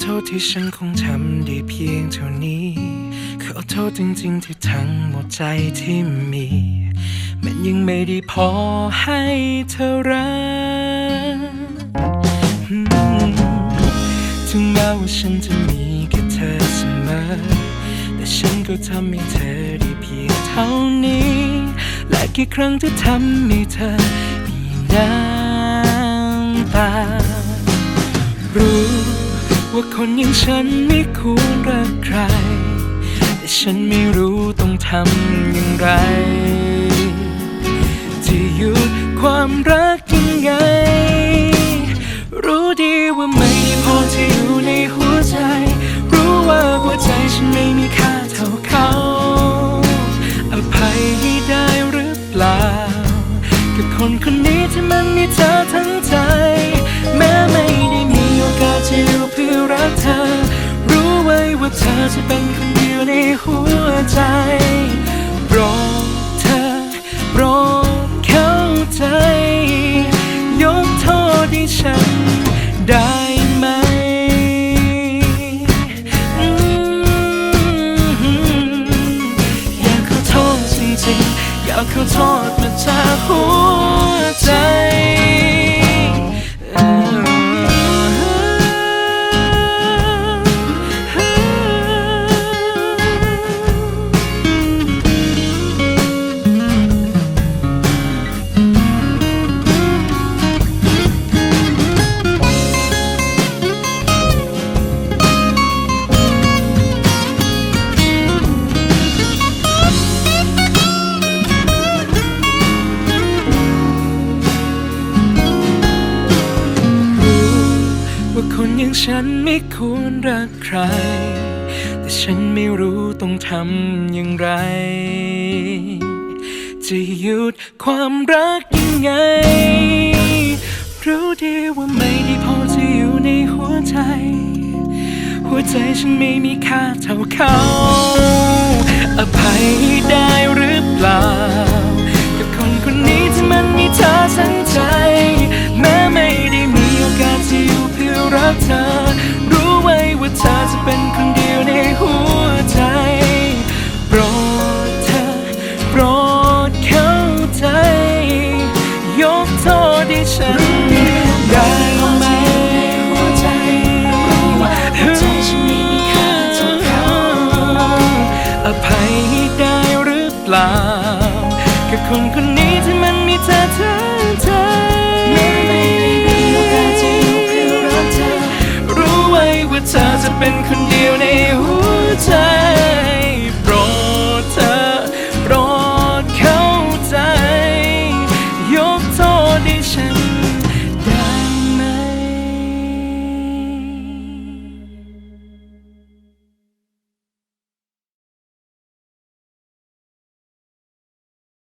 โทษที่ฉันคงทำได้เพียงเท่านี้ ขอโทษจริงๆที่ทั้งหมดใจที่มี มันยังไม่ได้พอให้เธอรัก ถึงแม้ว่าฉันจะมีแค่เธอเสมอ แต่ฉันก็ทำให้เธอได้เพียงเท่านี้ และกี่ครั้งที่ทำให้เธอมีน้ำ ว่าคนอย่างฉันไม่ควรรักใคร แต่ฉันไม่รู้ต้องทำอย่างไร จะหยุดความรักยังไง รู้ดีว่าไม่พอที่อยู่ในหัวใจ รู้ว่าหัวใจฉันไม่มีค่าเท่าเขา อภัยให้ได้หรือเปล่ากับคนคน เธอจะเป็นคนเดียวในหัวใจโปรดเธอโปรดเข้าใจ ยกโทษให้ฉันได้ไหมอืมอยากขอโทษจริงๆอยากขอโทษมาจากหัว อย่างฉันไม่ควรรักใคร แต่ฉันไม่รู้ต้องทำอย่างไร จะหยุดความรักยังไง รู้ดีว่าไม่ได้พอจะอยู่ในหัวใจ หัวใจฉันไม่มีค่าเท่าเขา ษให้ฉันได้ไหมอภัยให้ได้หรือเปล่ากับคนคน